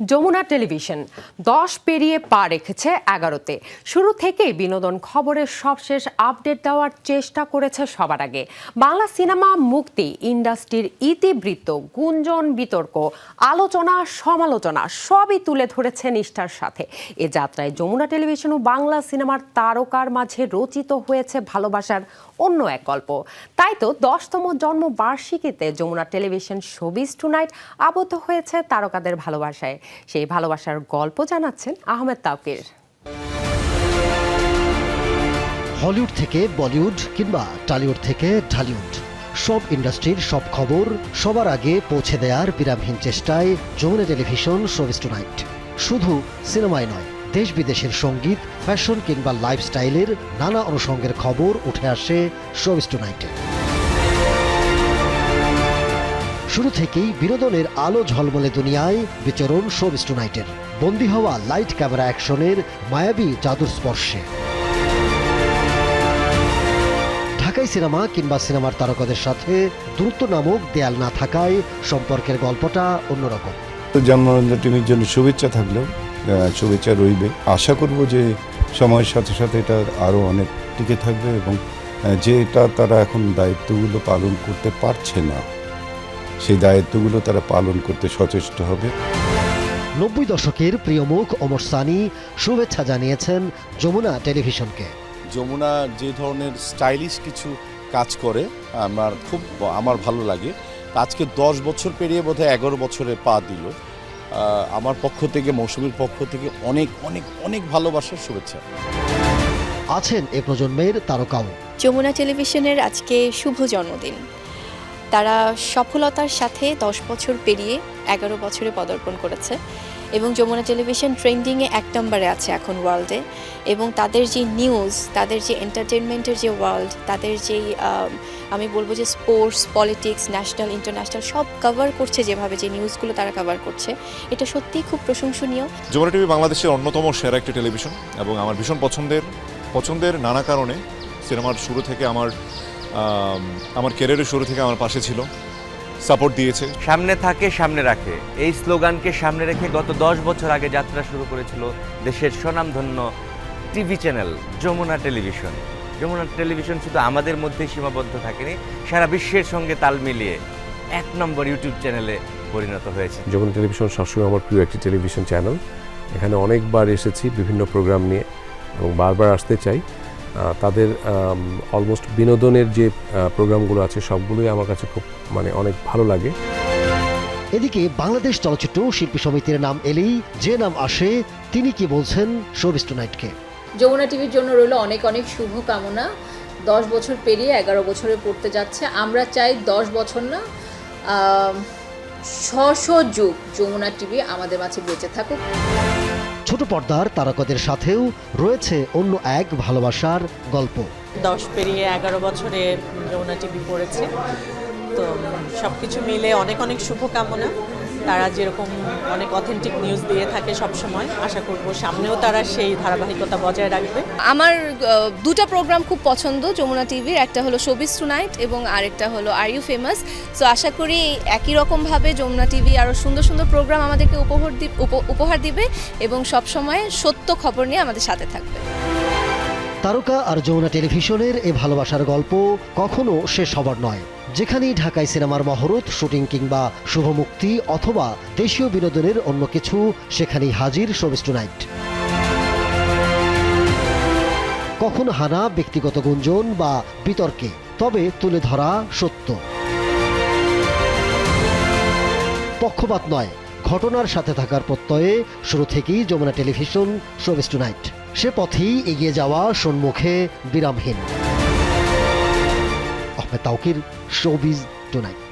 Jamuna television, দশ পেরিয়ে পা রেখেছে এগারোতে। শুরু থেকেই বিনোদন খবরের সবশেষ আপডেট দেওয়ার চেষ্টা করেছে সবার আগে। বাংলা সিনেমা মুক্তি ইন্ডাস্ট্রির ইতিবৃত্ত, গুঞ্জন, বিতর্ক, আলোচনা, সমালোচনা, সবই তুলে ধরেছে নিষ্ঠার সাথে। এ যাত্রায় যমুনা টেলিভিশন ও বাংলা সিনেমার তারকার মাঝে রচিত হয়েছে ভালোবাসার অন্য এক গল্প। তাই তো দশতম জন্মবার্ষিকীতে যমুনা টেলিভিশন শোবিজ টুনাইট আবদ্ধ হয়েছে তারকাদের ভালোবাসায়। সেই ভালোবাসার গল্প জানাচ্ছেন আহমেদ তাউকির হলিউড থেকে বলিউড কিংবা টলিউড থেকে ঢালিউড। সব ইন্ডাস্ট্রির সব খবর সবার আগে পৌঁছে দেওয়ার বিরামহীন চেষ্টায় যমুনা টেলিভিশন শোবিজ টুনাইট। শুধু সিনেমায় নয়, দেশ বিদেশের সংগীত, ফ্যাশন কিংবা লাইফস্টাইলের নানা অনুষঙ্গের খবর উঠে আসে শোবিজ টুনাইটে। শুরু থেকেই বিনোদনের আলো ঝলমলে দুনিয়ায়, বিচরণ শোবিজ টুনাইটের বন্দী হওয়া লাইট ক্যামেরা অ্যাকশনের মায়াবী জাদুর স্পর্শে। ঢাকাই সিনেমা কিংবা সিনেমার তারকাদের সাথে দ্রুত নামক দেয়াল না থাকায় সম্পর্কের গল্পটা অন্যরকম। জন্মানন্দ টিমের জন্য শুভেচ্ছা থাকলেও শুভেচ্ছা রইবে। আশা করব যে সময়ের সাথে সাথে এটা আরও অনেক টিকে থাকবে এবং যেটা তারা এখন দায়িত্বগুলো পালন করতে পারছে না। সেই দায়িত্বগুলো তারা পালন করতে সচেষ্ট হবে। নব্বই দশকের প্রিয় মুখ অমর সানি শুভেচ্ছা জানিয়েছেন যমুনা টেলিভিশনকে। যমুনা যে ধরনের স্টাইলিশ কিছু কাজ করে আমার খুব আমার ভালো লাগে। আজকে দশ বছর পেরিয়ে বোধহয় এগারো বছরে পা দিল। আমার পক্ষ থেকে মৌসুমীর পক্ষ থেকে অনেক অনেক অনেক ভালোবাসার শুভেচ্ছা। আছেন এ প্রজন্মের তারকাও। যমুনা টেলিভিশনের আজকে শুভ জন্মদিন। তারা সফলতার সাথে দশ বছর পেরিয়ে এগারো বছরে পদার্পণ করেছে এবং যমুনা টেলিভিশন ট্রেন্ডিংয়ে এক নম্বরে আছে এখন ওয়ার্ল্ডে এবং তাদের যে নিউজ তাদের যে এন্টারটেনমেন্টের যে ওয়ার্ল্ড তাদের যেই আমি বলব যে স্পোর্টস পলিটিক্স ন্যাশনাল ইন্টারন্যাশনাল সব কভার করছে যেভাবে যে নিউজগুলো তারা কভার করছে। এটা সত্যিই খুব প্রশংসনীয়। যমুনা টিভি বাংলাদেশের অন্যতম সেরা একটি টেলিভিশন এবং আমার ভীষণ পছন্দের পছন্দের নানা কারণে সিনেমার শুরু থেকে আমার আম, আমার ক্যারিয়ারের শুরু থেকে আমার পাশে ছিল। সাপোর্ট দিয়েছে। সামনে থাকে সামনে রাখে। এই স্লোগানকে সামনে রেখে গত দশ বছর আগে যাত্রা শুরু করেছিল দেশের স্বনামধন্য TV channel Jamuna television. Jamuna television শুধু আমাদের মধ্যেই সীমাবদ্ধ থাকেনি সারা বিশ্বের সঙ্গে তাল মিলিয়ে এক নম্বর ইউটিউব চ্যানেলে পরিণত হয়েছে। যমুনা টেলিভিশন সবসময় আমার প্রিয় একটি টেলিভিশন চ্যানেল। এখানে অনেকবার এসেছি বিভিন্ন প্রোগ্রাম নিয়ে এবং বারবার আসতে চাই। তাদের অলমোস্ট বিনোদনের যে প্রোগ্রামগুলো আছে সবগুলোই আমার কাছে খুব মানে অনেক ভালো লাগে। এদিকে বাংলাদেশ চলচ্চিত্র শিল্পী সমিতির নাম এলেই যে নাম আসে তিনি কি বলছেন শোবিজ টুনাইটকে? যমুনা টিভির জন্য রইল অনেক অনেক শুভ কামনা দশ বছর পেরিয়ে এগারো বছরে পড়তে যাচ্ছে। আমরা চাই দশ বছর না ছশো যুগ যমুনা টিভি আমাদের মাঝে বেঁচে থাকুক। ছোট পর্দার তারকাদের সাথেও রয়েছে অন্য এক ভালোবাসার গল্প। দশ পেরিয়ে এগারো বছরে যমুনা টিভি পড়েছে। তো সব কিছু মিলে অনেক অনেক শুভকামনা। তারা যেরকম অনেক অথেন্টিক নিউজ দিয়ে থাকে সব সময় আশা করব সামনেও তারা সেই ধারাবাহিকতা বজায় রাখবে। আমার দুটো প্রোগ্রাম খুব পছন্দ, যমুনা টিভির একটা হলো শোবিস টুনাইট এবং আরেকটা হলো আর ইউ ফেমাস সো আশা করি একই রকমভাবে যমুনা টিভি আরও সুন্দর সুন্দর প্রোগ্রাম আমাদেরকে উপহার উপহার দিবে এবং সব সময় সত্য খবর নিয়ে আমাদের সাথে থাকবে। তারকা আর যমুনা টেলিভিশনের এ ভালোবাসার গল্প কখনো শেষ হবার নয়। যেখানেই ঢাকায় সিনেমার মহরত, শুটিং কিংবা শুভমুক্তি অথবা দেশীয় বিনোদনের অন্য কিছু, সেখানেই হাজির শোবিজ টুনাইট কখন হানা ব্যক্তিগত গুঞ্জন বা বিতর্কে, তবে তুলে ধরা সত্য। পক্ষপাত নয়, ঘটনার সাথে থাকার প্রত্যয়ে শুরু থেকেই যমুনা টেলিভিশন শোবিজ টুনাইট সে পথেই এগিয়ে যাওয়া সম্মুখে বিরামহীন। Ahmed Taukir showbiz tonight.